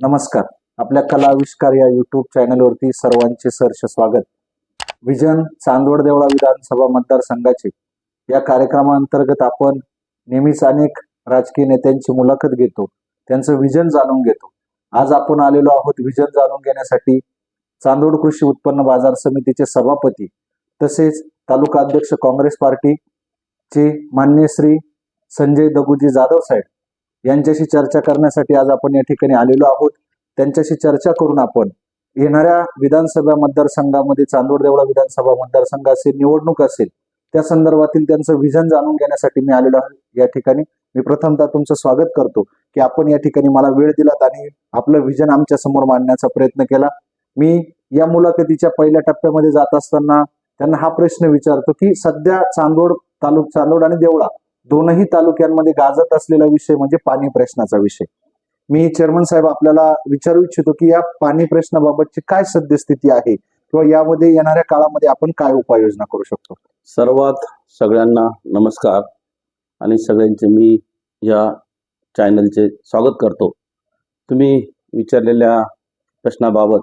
नमस्कार. आपल्या कला आविष्कार या युट्यूब चॅनलवरती सर्वांचे सहर्ष स्वागत. विजन चांदवड देवळा विधानसभा मतदारसंघाचे या कार्यक्रमाअंतर्गत आपण नेहमीच अनेक राजकीय नेत्यांची मुलाखत घेतो. त्यांचं विजन जाणून घेतो. आज आपण आलेलो आहोत विजन जाणून घेण्यासाठी चांदोड कृषी उत्पन्न बाजार समितीचे सभापती तसेच तालुका अध्यक्ष काँग्रेस पार्टीचे मान्य श्री संजय दगुजी जाधव साहेब. यांच्याशी चर्चा करण्यासाठी आज आपण या ठिकाणी आलेलो आहोत. त्यांच्याशी चर्चा करून आपण येणाऱ्या विधानसभा मतदारसंघामध्ये चांदोड देवळा विधानसभा मतदारसंघ असेल निवडणूक असेल त्या संदर्भातील त्यांचं विजन जाणून घेण्यासाठी मी आलेलो आहे. या ठिकाणी मी प्रथमतः तुमचं स्वागत करतो की आपण या ठिकाणी मला वेळ दिलात आणि आपलं विजन आमच्यासमोर मांडण्याचा प्रयत्न केला. मी या मुलाखतीच्या पहिल्या टप्प्यामध्ये जात असताना त्यांना हा प्रश्न विचारतो की सध्या चांदोड तालुक चांदोड आणि देवळा दोनही तालुक्यांमध्ये गाजत असलेला विषय म्हणजे पाणी प्रश्नाचा विषय. मी चेअरमन साहेब आपल्याला विचारू इच्छितो की या पाणी प्रश्नाबाबतची काय सद्यस्थिती आहे? किंवा यामध्ये येणाऱ्या काळामध्ये आपण काय उपाययोजना करू शकतो? सर्वात सगळ्यांना नमस्कार. आणि सगळ्यांचे मी या चॅनलचे स्वागत करतो. तुम्ही विचारलेल्या प्रश्नाबाबत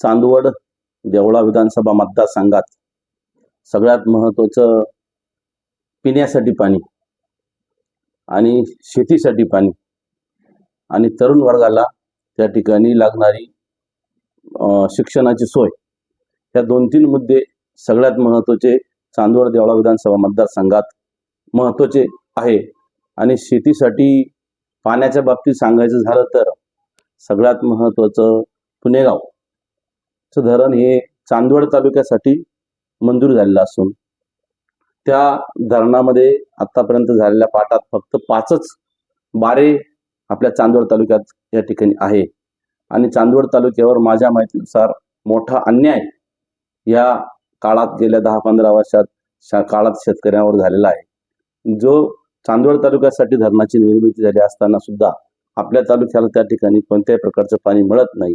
चांदवड देवळा विधानसभा मतदारसंघात सगळ्यात महत्त्वाचं पिण्यासाठी पाणी आणि शेतीसाठी पाणी. आणि तरुण वर्गाला त्या ठिकाणी लागणारी शिक्षणाची सोय. या दोन तीन मुद्दे सगळ्यात महत्त्वाचे चांदवड देवळा विधानसभा मतदारसंघात महत्त्वाचे आहे. आणि शेतीसाठी पाण्याच्या बाबतीत सांगायचं झालं तर सगळ्यात महत्त्वाचं पुणेगावचं धरण हे चांदवड तालुक्यासाठी मंजूर झालेलं असून त्या धरणामध्ये आतापर्यंत झालेल्या पाटात फक्त पाचच बारे आपल्या चांदवड तालुक्यात या ठिकाणी आहे. आणि चांदवड तालुक्यावर माझ्या माहितीनुसार मोठा अन्याय या काळात गेल्या दहा पंधरा वर्षात शा- काळात शेतकऱ्यांवर झालेला आहे. जो चांदवड तालुक्यासाठी धरणाची निर्मिती झाली असताना सुद्धा आपल्या तालुक्याला त्या ठिकाणी कोणत्याही प्रकारचं पाणी मिळत नाही.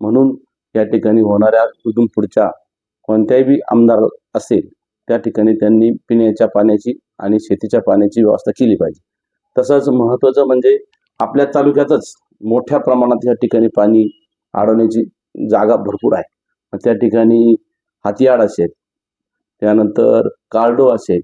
म्हणून या ठिकाणी होणाऱ्या इथून पुढच्या कोणत्याही बी आमदार असेल त्या ठिकाणी त्यांनी पिण्याच्या पाण्याची आणि शेतीच्या पाण्याची व्यवस्था केली पाहिजे. तसंच महत्त्वाचं म्हणजे आपल्या तालुक्यातच मोठ्या प्रमाणात या ठिकाणी पाणी अडवण्याची जागा भरपूर आहे. त्या ठिकाणी हातियाड असेल त्यानंतर कार्डो असेल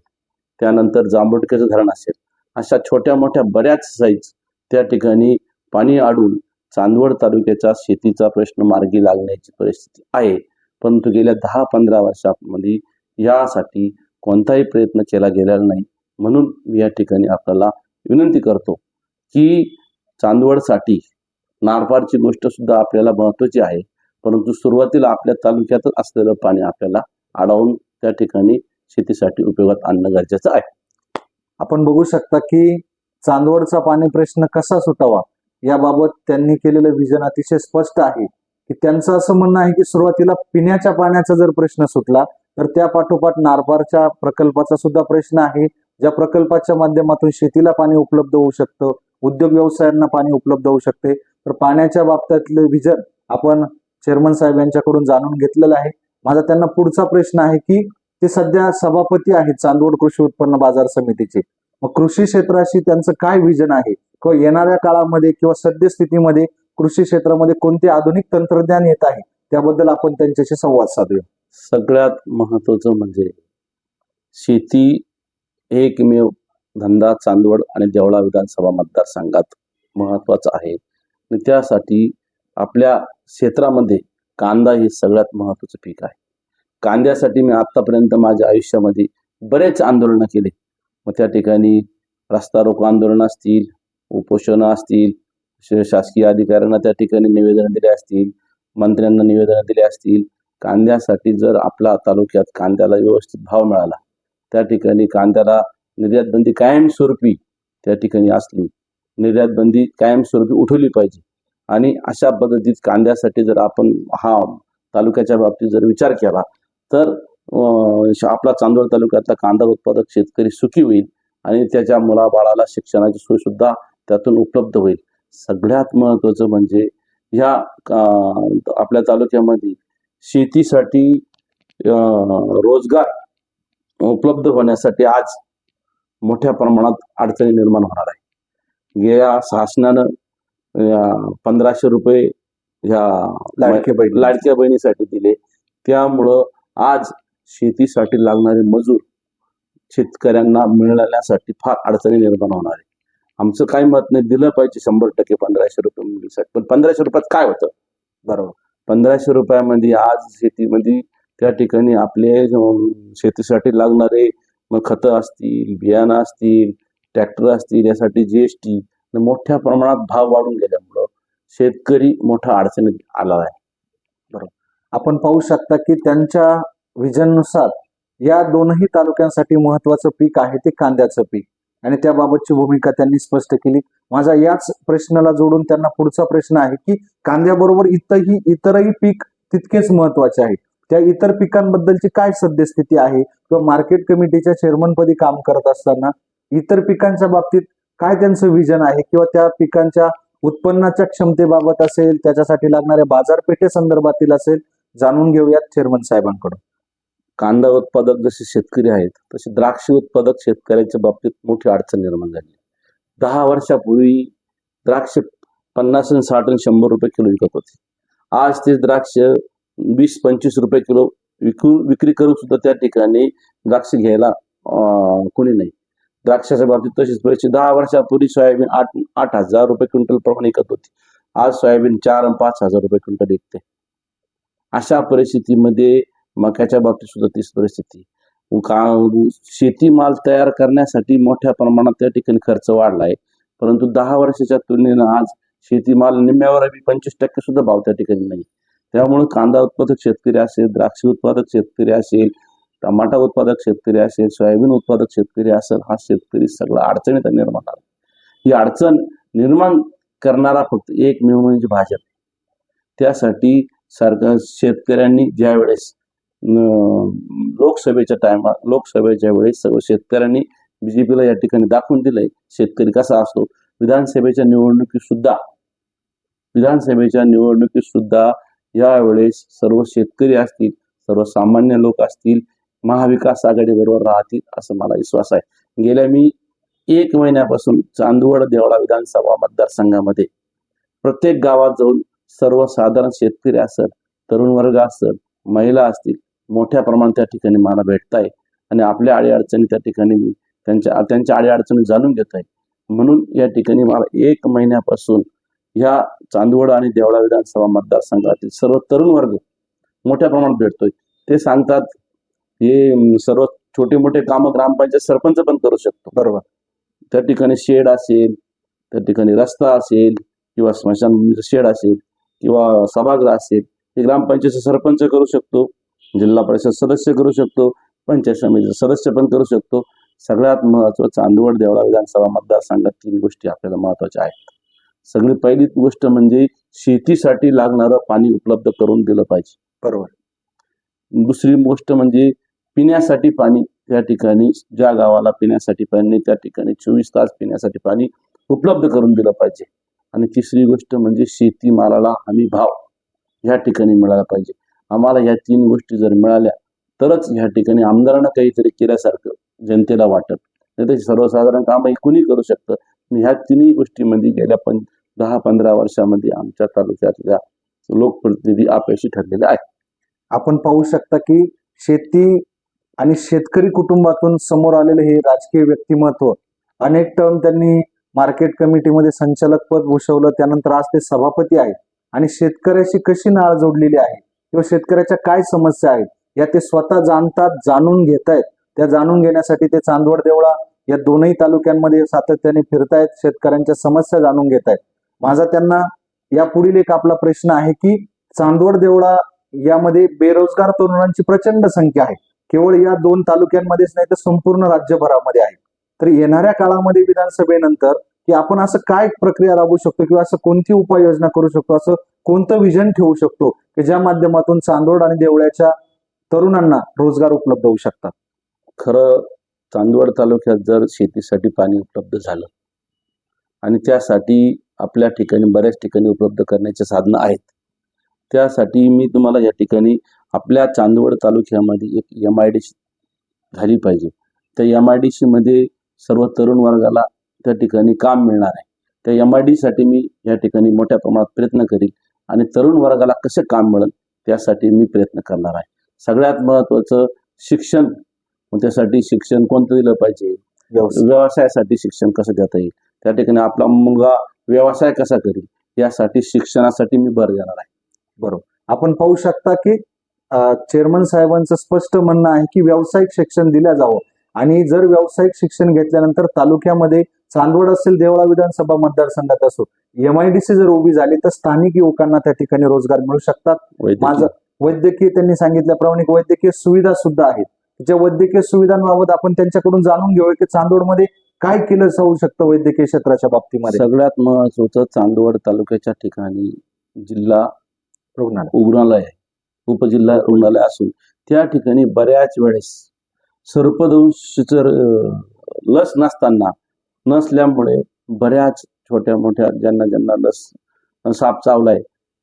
त्यानंतर जांभुटकेचं धरण असेल अशा छोट्या मोठ्या बऱ्याच साईज त्या ठिकाणी पाणी अडून चांदवड तालुक्याचा शेतीचा प्रश्न मार्गी लागण्याची परिस्थिती आहे. परंतु गेल्या दहा पंधरा वर्षामध्ये यासाठी कोणताही प्रयत्न केला गेलेला नाही. म्हणून मी या ठिकाणी आपल्याला विनंती करतो की चांदवडसाठी नारपारची गोष्ट सुद्धा आपल्याला महत्त्वाची आहे. परंतु सुरुवातीला आपल्या तालुक्यातच असलेलं पाणी आपल्याला अडवून त्या ठिकाणी शेतीसाठी उपयोगात आणणं गरजेचं आहे. आपण बघू शकता की चांदवडचा पाणी प्रश्न कसा सुटावा याबाबत त्यांनी केलेलं विजन अतिशय स्पष्ट आहे की त्यांचं असं म्हणणं आहे की सुरुवातीला पिण्याच्या पाण्याचा जर प्रश्न सुटला तर त्या पाठोपाठ नारपारच्या प्रकल्पाचा सुद्धा प्रश्न आहे. ज्या प्रकल्पाच्या माध्यमातून शेतीला पाणी उपलब्ध होऊ शकतं उद्योग व्यवसायांना पाणी उपलब्ध होऊ शकते. तर पाण्याच्या बाबतीतलं विजन आपण चेअरमन साहेब यांच्याकडून जाणून घेतलेलं आहे. माझा त्यांना पुढचा प्रश्न आहे की ते सध्या सभापती आहेत चांदवड कृषी उत्पन्न बाजार समितीचे. मग कृषी क्षेत्राशी त्यांचं काय विजन आहे? किंवा येणाऱ्या काळामध्ये किंवा सद्यस्थितीमध्ये कृषी क्षेत्रामध्ये कोणते आधुनिक तंत्रज्ञान येत आहे? त्याबद्दल आपण त्यांच्याशी संवाद साधूया. सगळ्यात महत्त्वाचं म्हणजे शेती एकमेव धंदा चांदवड आणि देवळा विधानसभा मतदारसंघात महत्त्वाचा आहे. आणि त्यासाठी आपल्या क्षेत्रामध्ये कांदा हे सगळ्यात महत्त्वाचं पीक आहे. कांद्यासाठी मी आत्तापर्यंत माझ्या आयुष्यामध्ये बरेच आंदोलनं केले. मग त्या ठिकाणी रस्ता रोको आंदोलन असतील उपोषणं असतील शासकीय अधिकाऱ्यांना त्या ठिकाणी निवेदनं दिले असतील मंत्र्यांना निवेदनं दिले असतील कांद्यासाठी जर आपला तालुक्यात कांद्याला व्यवस्थित भाव मिळाला त्या ठिकाणी कांद्याला निर्यात बंदी कायमस्वरूपी त्या ठिकाणी असली निर्यात बंदी कायमस्वरूपी उठवली पाहिजे. आणि अशा पद्धतीत कांद्यासाठी जर आपण हा तालुक्याच्या बाबतीत जर विचार केला तर आपला चांदवड तालुक्यातला कांदा उत्पादक शेतकरी सुखी होईल आणि त्याच्या मुलाबाळाला शिक्षणाची सोयसुद्धा त्यातून उपलब्ध होईल. सगळ्यात महत्त्वाचं म्हणजे ह्या आपल्या तालुक्यामध्ये शेतीसाठी रोजगार उपलब्ध होण्यासाठी आज मोठ्या प्रमाणात अडचणी निर्माण होणार आहे गेल्या शासनानं पंधराशे रुपये ह्या लाडके बहीण लाडक्या बहिणीसाठी दिले. त्यामुळं आज शेतीसाठी लागणारे मजूर शेतकऱ्यांना मिळण्यासाठी फार अडचणी निर्माण होणार आहे आमचं काही मत नाही. दिलं पाहिजे शंभर टक्के पंधराशे रुपये मुलीसाठी. पण पंधराशे रुपयात काय होतं? बरोबर. पंधराशे रुपयामध्ये आज शेतीमध्ये म्हणजे त्या ठिकाणी आपले शेतीसाठी लागणारे मग खतं असतील बियाणं असतील ट्रॅक्टर असतील यासाठी जी एस टी मोठ्या प्रमाणात भाव वाढून गेल्यामुळं शेतकरी मोठा अडचणीत आला आहे. बरोबर. आपण पाहू शकता की त्यांच्या विजननुसार या दोनही तालुक्यांसाठी महत्वाचं पीक आहे ते कांद्याचं पीक. आणि त्याबाबतची भूमिका त्यांनी स्पष्ट केली. माझा याच प्रश्नाला जोडून त्यांना पुढचा प्रश्न आहे की कांद्याबरोबर इतरही इतरही पीक तितकेच महत्त्वाचे आहे. त्या इतर पिकांबद्दलची काय सद्यस्थिती आहे? किंवा मार्केट कमिटीच्या चेअरमनपदी काम करत असताना इतर पिकांच्या बाबतीत काय त्यांचं विजन आहे? किंवा त्या पिकांच्या उत्पन्नाच्या क्षमतेबाबत असेल त्याच्यासाठी लागणाऱ्या बाजारपेठे संदर्भातील असेल जाणून घेऊयात चेअरमन साहेबांकडून. कांदा उत्पादक जसे शेतकरी आहेत तसे द्राक्ष उत्पादक शेतकऱ्यांच्या बाबतीत मोठी अडचण निर्माण झाली. दहा वर्षापूर्वी द्राक्ष पन्नास आणि साठ आणि शंभर रुपये किलो विकत होते. आज ते द्राक्ष वीस पंचवीस रुपये किलो विकू विक्री करून सुद्धा त्या ठिकाणी द्राक्ष घ्यायला अं, कोणी नाही. द्राक्षाच्या बाबतीत तशीच परिस्थिती दहा वर्षापूर्वी सोयाबीन आठ आठ हजार रुपये क्विंटल प्रमाणे विकत होती. आज सोयाबीन चार आणि पाच हजार रुपये क्विंटल विकते. अशा परिस्थितीमध्ये मक्याच्या बाबतीत सुद्धा तीच परिस्थिती. का शेतीमाल तयार करण्यासाठी मोठ्या प्रमाणात त्या ठिकाणी खर्च वाढला आहे परंतु दहा वर्षाच्या तुलनेनं आज शेतीमाल निम्म्यावर बी पंचवीस टक्के सुद्धा भाव त्या ठिकाणी नाही. त्यामुळे कांदा उत्पादक शेतकरी असेल द्राक्ष उत्पादक शेतकरी असेल टमाटा उत्पादक शेतकरी असेल सोयाबीन उत्पादक शेतकरी असेल हा शेतकरी सगळा अडचणीत निर्माण आला ही अडचण निर्माण करणारा फक्त एकमेव म्हणजे भाजप. त्यासाठी सरकार शेतकऱ्यांनी ज्या वेळेस लोकसभेच्या टायमा लोकसभेच्या वेळेस सर्व शेतकऱ्यांनी बीजेपीला या ठिकाणी दाखवून दिलंय शेतकरी कसा असतो. विधानसभेच्या निवडणुकीत सुद्धा विधानसभेच्या निवडणुकीत सुद्धा यावेळेस सर्व शेतकरी असतील सर्वसामान्य लोक असतील महाविकास आघाडीबरोबर राहतील असं मला विश्वास आहे. गेल्या मी एक महिन्यापासून चांदवड देवळा विधानसभा मतदारसंघामध्ये प्रत्येक गावात जाऊन सर्वसाधारण शेतकरी असेल तरुण वर्ग असेल महिला असतील मोठ्या प्रमाणात त्या ठिकाणी मला भेटत आहे आणि आपल्या अडीअडचणी त्या ठिकाणी मी त्यांच्या त्यांच्या अडीअडचणी जाणून घेत आहे म्हणून या ठिकाणी मला एक महिन्यापासून ह्या चांदवड आणि देवळा विधानसभा मतदारसंघातील सर्व तरुण वर्ग मोठ्या प्रमाणात भेटतोय. ते सांगतात हे सर्व छोटे मोठे कामं ग्रामपंचायत सरपंच पण करू शकतो. बरोबर. त्या ठिकाणी शेड असेल त्या ठिकाणी रस्ता असेल किंवा स्मशान शेड असेल किंवा सभागृह असेल हे ग्रामपंचायत सरपंच करू शकतो. जिल्हा परिषद सदस्य करू शकतो पंचायत समितीचे सदस्य पण करू शकतो. सगळ्यात महत्वाचं चांदवड देवळा विधानसभा मतदारसंघात तीन गोष्टी आपल्याला महत्त्वाच्या आहेत. सगळी पहिली गोष्ट म्हणजे शेतीसाठी लागणारं पाणी उपलब्ध करून दिलं पाहिजे. बरोबर. दुसरी गोष्ट म्हणजे पिण्यासाठी पाणी त्या ठिकाणी ज्या गावाला पिण्यासाठी पाणी त्या ठिकाणी चोवीस तास पिण्यासाठी पाणी उपलब्ध करून दिलं पाहिजे. आणि तिसरी गोष्ट म्हणजे शेतीमालाला हमी भाव ह्या ठिकाणी मिळाला पाहिजे. आम्हाला ह्या तीन गोष्टी जर मिळाल्या तरच ह्या ठिकाणी आमदारांना काहीतरी केल्यासारखं जनतेला वाटत. नाही सर्वसाधारण काम हे कुणी करू शकतं? ह्या तिन्ही गोष्टीमध्ये गेल्या पण दहा पंधरा वर्षामध्ये आमच्या तालुक्यातल्या लोकप्रतिनिधी अपयशी ठरलेले आहेत. आपण पाहू शकता की शेती आणि शेतकरी कुटुंबातून समोर आलेले हे राजकीय व्यक्तिमत्व अनेक टर्म त्यांनी मार्केट कमिटीमध्ये संचालक पद भूषवलं त्यानंतर आज ते सभापती आहेत आणि शेतकऱ्याशी कशी नाळ जोडलेली आहे? किंवा शेतकऱ्याच्या काय समस्या आहेत या ते स्वतः जाणतात जाणून घेत आहेत त्या जाणून घेण्यासाठी ते चांदवड देवळा या दोनही तालुक्यांमध्ये सातत्याने फिरतायत शेतकऱ्यांच्या समस्या जाणून घेत आहेत माझा त्यांना यापुढील एक आपला प्रश्न आहे की चांदवड देवळा यामध्ये बेरोजगार तरुणांची प्रचंड संख्या आहे. केवळ या दोन तालुक्यांमध्येच नाही तर संपूर्ण राज्यभरामध्ये आहे. तर येणाऱ्या काळामध्ये विधानसभेनंतर की आपण असं काय प्रक्रिया राबवू शकतो किंवा असं कोणती उपाययोजना करू शकतो? असं कोणतं विजन ठेवू शकतो की ज्या माध्यमातून चांदोड आणि देवळ्याच्या तरुणांना रोजगार उपलब्ध होऊ शकतात? खरं चांदवड तालुक्यात जर शेतीसाठी पाणी उपलब्ध झालं आणि त्यासाठी आपल्या ठिकाणी बऱ्याच ठिकाणी उपलब्ध करण्याचे साधनं आहेत त्यासाठी मी तुम्हाला या ठिकाणी आपल्या चांदवड तालुक्यामध्ये एक एम आय डी सी झाली पाहिजे. त्या एम आय डी मध्ये सर्व तरुण वर्गाला त्या ठिकाणी काम मिळणार आहे. त्या एम आयसाठी मी या ठिकाणी मोठ्या प्रमाणात प्रयत्न करीन आणि तरुण वर्गाला कसं काम मिळेल त्यासाठी मी प्रयत्न करणार आहे. सगळ्यात महत्त्वाचं शिक्षण त्यासाठी शिक्षण कोणतं दिलं पाहिजे? व्यवसाय. व्यवसायासाठी शिक्षण कसं देता येईल? त्या ठिकाणी आपला मुलगा व्यवसाय कसा करेल? यासाठी शिक्षणासाठी मी भर देणार आहे. आपण पाहू शकता की चेअरमन साहेबांचं स्पष्ट म्हणणं आहे की व्यावसायिक शिक्षण दिलं जावं. आणि जर व्यावसायिक शिक्षण घेतल्यानंतर तालुक्यामध्ये चांदवड असेल देवळा विधानसभा मतदारसंघात असो एमआयडीसी जर उभी झाली तर स्थानिक युवकांना त्या ठिकाणी रोजगार मिळू शकतात. माझं वैद्यकीय त्यांनी सांगितल्याप्रमाणे वैद्यकीय सुविधा सुद्धा आहेत. ज्या वैद्यकीय सुविधांबाबत आपण त्यांच्याकडून जाणून घेऊया की चांदोडमध्ये काय केलं जाऊ शकतं वैद्यकीय क्षेत्राच्या बाबतीमध्ये? सगळ्यात महत्वाचं चांदवड तालुक्याच्या ठिकाणी जिल्हा रुग्णालय. रुग्णालय उपजिल्हा रुग्णालय असून त्या ठिकाणी बऱ्याच वेळेस सर्पदंशीचं अं, लस नसताना नसल्यामुळे बऱ्याच छोट्या मोठ्या ज्यांना ज्यांना लस साप चावलाय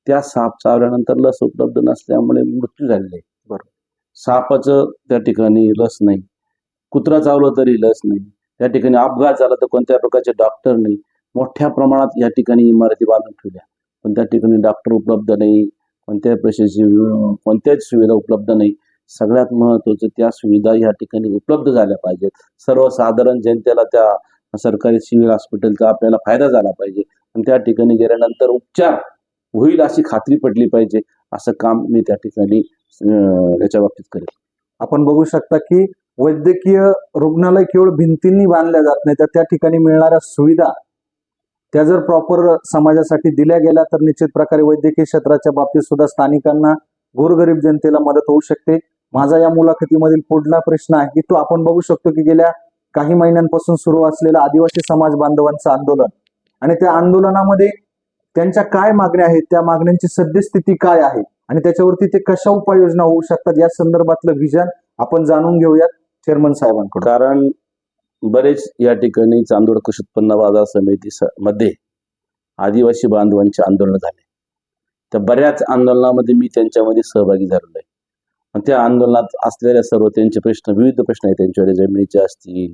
त्या साप चावल्यानंतर लस उपलब्ध नसल्यामुळे मृत्यू झालेले आहे. बरोबर. सापाचं त्या ठिकाणी लस नाही. कुत्रा चावलं तरी लस नाही. त्या ठिकाणी अपघात झाला तर कोणत्या प्रकारचे डॉक्टर नाही. मोठ्या प्रमाणात या ठिकाणी इमारती बांधून ठेवल्या. पण त्या ठिकाणी डॉक्टर उपलब्ध नाही. कोणत्याही प्रशाची कोणत्याच सुविधा उपलब्ध नाही. सगळ्यात महत्वाचं त्या सुविधा या ठिकाणी उपलब्ध झाल्या पाहिजेत. सर्वसाधारण जनतेला त्या सरकारी सिव्हिल हॉस्पिटलचा आपल्याला फायदा झाला पाहिजे. आणि त्या ठिकाणी गेल्यानंतर उपचार होईल अशी खात्री पडली पाहिजे असं काम मी त्या ठिकाणी याच्या बाबतीत करेल आपण बघू शकता की वैद्यकीय रुग्णालय केवळ भिंतींनी बांधल्या जात नाही तर त्या ठिकाणी मिळणाऱ्या सुविधा त्या जर प्रॉपर समाजासाठी दिल्या गेल्या तर निश्चित प्रकारे वैद्यकीय क्षेत्राच्या बाबतीत सुद्धा स्थानिकांना गोरगरीब जनतेला मदत होऊ शकते. माझा या मुलाखतीमधील पुढला प्रश्न आहे की तो आपण बघू शकतो की गेल्या काही महिन्यांपासून सुरू असलेलं आदिवासी समाज बांधवांचं आंदोलन. आणि त्या आंदोलनामध्ये त्यांच्या काय मागण्या आहेत त्या मागण्यांची सद्यस्थिती काय आहे आणि त्याच्यावरती ते कशा उपाययोजना होऊ शकतात या संदर्भातलं विजन आपण जाणून घेऊयात चेअरमन साहेबांकडून. कारण बरेच या ठिकाणी चांदोड कृषी उत्पन्न बाजार समिती मध्ये आदिवासी बांधवांचे आंदोलन झाले. तर बऱ्याच आंदोलनामध्ये मी त्यांच्यामध्ये सहभागी झालेलो आहे. त्या आंदोलनात असलेल्या सर्व त्यांचे प्रश्न विविध प्रश्न आहेत. त्यांच्याकडे जमिनीचे असतील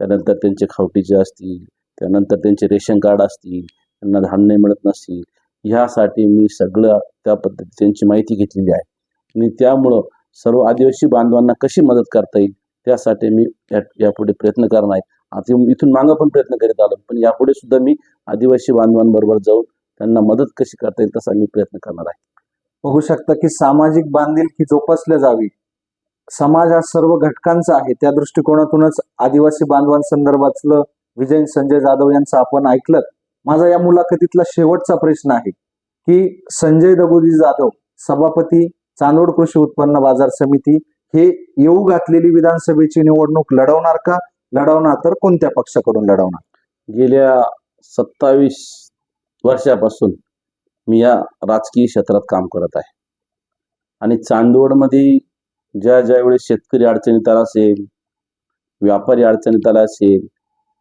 त्यानंतर त्यांचे खावटीचे असतील त्यानंतर त्यांचे रेशन कार्ड असतील त्यांना धान्य मिळत नसतील. ह्यासाठी मी सगळं त्या पद्धती त्यांची माहिती घेतलेली आहे. आणि त्यामुळं सर्व आदिवासी बांधवांना कशी मदत करता येईल त्यासाठी मी या यापुढे प्रयत्न करणार आहे. आता इथून मागं पण प्रयत्न करीत आलो पण यापुढे सुद्धा मी आदिवासी बांधवांबरोबर जाऊन त्यांना मदत कशी करता येईल तसा मी प्रयत्न करणार आहे. बघू शकता की सामाजिक बांधिलकी जोपासल्या जावी. समाज हा सर्व घटकांचा आहे. त्या दृष्टिकोनातूनच आदिवासी बांधवांसंदर्भातलं विजय संजय जाधव यांचं आपण ऐकलं माझा या मुलाखतीतला शेवटचा प्रश्न आहे की संजय दगोजी जाधव सभापती चांदोड कृषी उत्पन्न बाजार समिती हे येऊ घातलेली विधानसभेची निवडणूक लढवणार का? लढवणार तर कोणत्या पक्षाकडून लढवणार? गेल्या सत्तावीस वर्षापासून मी या राजकीय क्षेत्रात काम करत आहे आणि चांदवडमध्ये ज्या ज्या वेळेस शेतकरी अडचणीत आला असेल व्यापारी अडचणीत आला असेल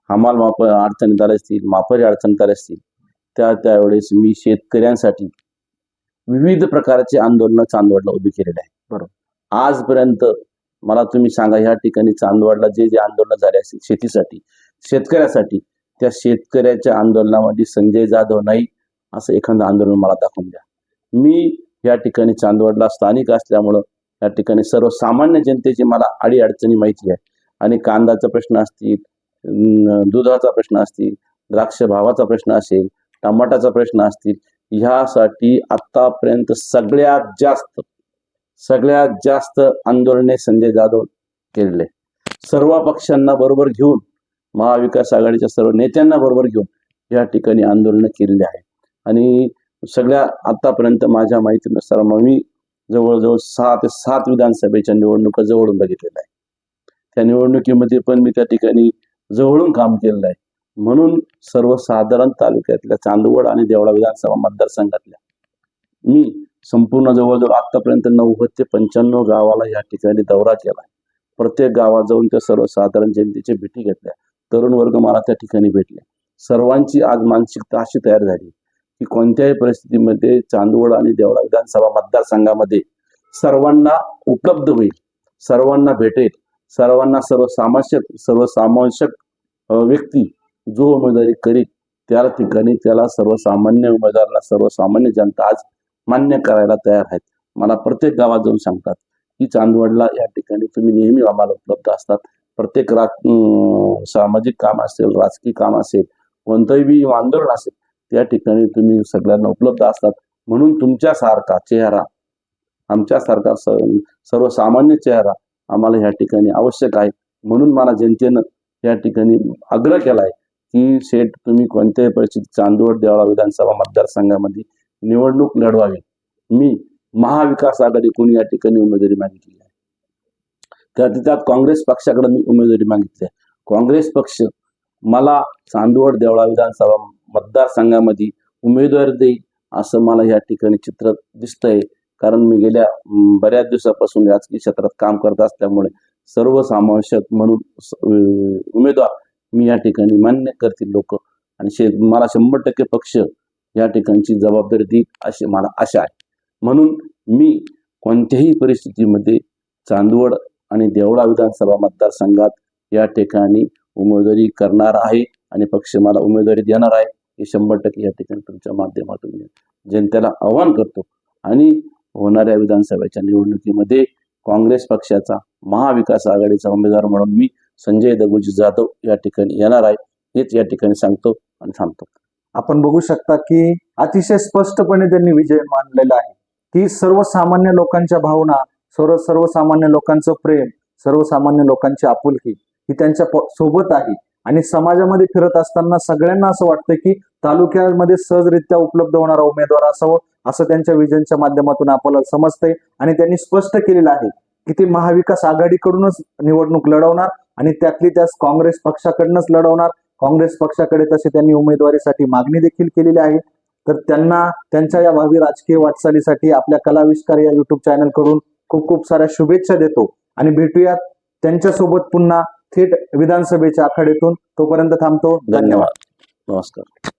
हमाल माप अडचणीत आले असतील मापारी अडचणीत आले असतील त्या त्यावेळेस मी शेतकऱ्यांसाठी विविध प्रकारचे आंदोलनं चांदवडला उभी केलेले आहे बरोबर. आजपर्यंत मला तुम्ही सांगा ह्या ठिकाणी चांदवडला जे जे आंदोलन झाले असतील शेतीसाठी शेतकऱ्यासाठी त्या शेतकऱ्याच्या आंदोलनामध्ये संजय जाधव नाही असं एखादं आंदोलन मला दाखवून द्या. मी या ठिकाणी चांदवडला स्थानिक असल्यामुळं या ठिकाणी सर्वसामान्य जनतेची मला अडीअडचणी माहिती आहे. आणि कांदाचा प्रश्न असतील दुधाचा प्रश्न असतील द्राक्ष भावाचा प्रश्न असेल टमाटाचा प्रश्न असतील ह्यासाठी आतापर्यंत सगळ्यात जास्त सगळ्यात जास्त आंदोलने संजय जाधव केलेले. सर्व पक्षांना बरोबर घेऊन महाविकास आघाडीच्या सर्व नेत्यांना बरोबर घेऊन या ठिकाणी आंदोलनं केलेली आहे आणि सगळ्या आतापर्यंत माझ्या माहितीनुसार मग मी जवळजवळ सहा ते सात विधानसभेच्या निवडणुका जवळून बघितलेल्या आहे त्या निवडणुकीमध्ये पण मी त्या ठिकाणी जवळून काम केलेलं आहे. म्हणून सर्वसाधारण तालुक्यातल्या चांदवड आणि देवळा विधानसभा मतदारसंघातल्या मी संपूर्ण जवळजवळ आतापर्यंत नव्वद ते पंच्याण्णव गावाला या ठिकाणी दौरा केला प्रत्येक गावात जाऊन त्या सर्वसाधारण जनतेच्या भेटी घेतल्या. तरुण वर्ग मला त्या ठिकाणी भेटले. सर्वांची आज मानसिकता अशी तयार झाली. की कोणत्याही परिस्थितीमध्ये चांदवड आणि देवळा विधानसभा मतदारसंघामध्ये सर्वांना उपलब्ध होईल सर्वांना भेटेल सर्वांना सर्वसामाशक सर्वसामावशक व्यक्ती जो उमेदवारी करीत त्या ठिकाणी त्याला सर्वसामान्य उमेदवाराला सर्वसामान्य जनता आज मान्य करायला तयार आहेत. मला प्रत्येक गावात जाऊन सांगतात की चांदवडला या ठिकाणी तुम्ही नेहमी आम्हाला उपलब्ध असतात. प्रत्येक राज सामाजिक काम असेल राजकीय काम असेल कोणतंही आंदोलन असेल त्या ठिकाणी तुम्ही सगळ्यांना उपलब्ध असतात. म्हणून तुमच्यासारखा चेहरा आमच्यासारखा स सर्वसामान्य चेहरा आम्हाला ह्या ठिकाणी आवश्यक आहे. म्हणून मला जनतेनं या ठिकाणी आग्रह केला आहे की शेठ तुम्ही कोणत्याही परिस्थितीत चांदवड देवळा विधानसभा मतदारसंघामध्ये निवडणूक लढवावी. मी महाविकास आघाडी कोणी या ठिकाणी उमेदवारी मागितली आहे. त्या त्यात काँग्रेस पक्षाकडे मी उमेदवारी मागितली आहे. काँग्रेस पक्ष मला चांदवड देवळा विधानसभा मतदारसंघामध्ये उमेदवार देईल असं मला या ठिकाणी चित्र दिसतंय. कारण मी गेल्या बऱ्याच दिवसापासून राजकीय क्षेत्रात काम करत असल्यामुळे सर्वसमावेशक म्हणून उमेदवार मी या ठिकाणी मान्य करतील लोक. आणि शे मला शंभर टक्के पक्ष या ठिकाणची जबाबदारी देईल अशी मला आशा आहे. म्हणून मी कोणत्याही परिस्थितीमध्ये चांदवड आणि देवळा विधानसभा मतदारसंघात या ठिकाणी उमेदवारी करणार आहे आणि पक्ष मला उमेदवारी देणार आहे. हे शंभर टक्के या ठिकाणी तुमच्या माध्यमातून जनतेला आव्हान करतो. आणि होणाऱ्या विधानसभेच्या निवडणुकीमध्ये काँग्रेस पक्षाचा महाविकास आघाडीचा उमेदवार म्हणून मी संजय दगोजी जाधव या ठिकाणी येणार आहे. हेच या ठिकाणी सांगतो आणि थांबतो. आपण बघू शकता की अतिशय स्पष्टपणे त्यांनी विजय मानलेला आहे. की सर्वसामान्य लोकांच्या भावना सर्व सर्वसामान्य लोकांचं प्रेम सर्वसामान्य लोकांची आपुलकी ही त्यांच्यासोबत आहे. आणि समाजामध्ये फिरत असताना सगळ्यांना असं वाटतं की तालुक्यामध्ये सहजरित्या उपलब्ध होणारा उमेदवार असावं असं त्यांच्या विजनच्या माध्यमातून आपल्याला समजतंय. आणि त्यांनी स्पष्ट केलेलं आहे की ते महाविकास आघाडीकडूनच निवडणूक लढवणार आणि त्यातली त्यास काँग्रेस पक्षाकडूनच लढवणार. काँग्रेस पक्षाकडे तसे त्यांनी उमेदवारीसाठी मागणी देखील केलेली आहे. तर त्यांना त्यांच्या या भावी राजकीय वाटचालीसाठी आपल्या कलाविष्कार या युट्यूब चॅनलकडून खूप खूप साऱ्या शुभेच्छा देतो. आणि भेटूयात त्यांच्यासोबत पुन्हा थेट विधानसभेच्या आखाड्यातून तोपर्यंत थांबतो. धन्यवाद. धन्यवाद. नमस्कार.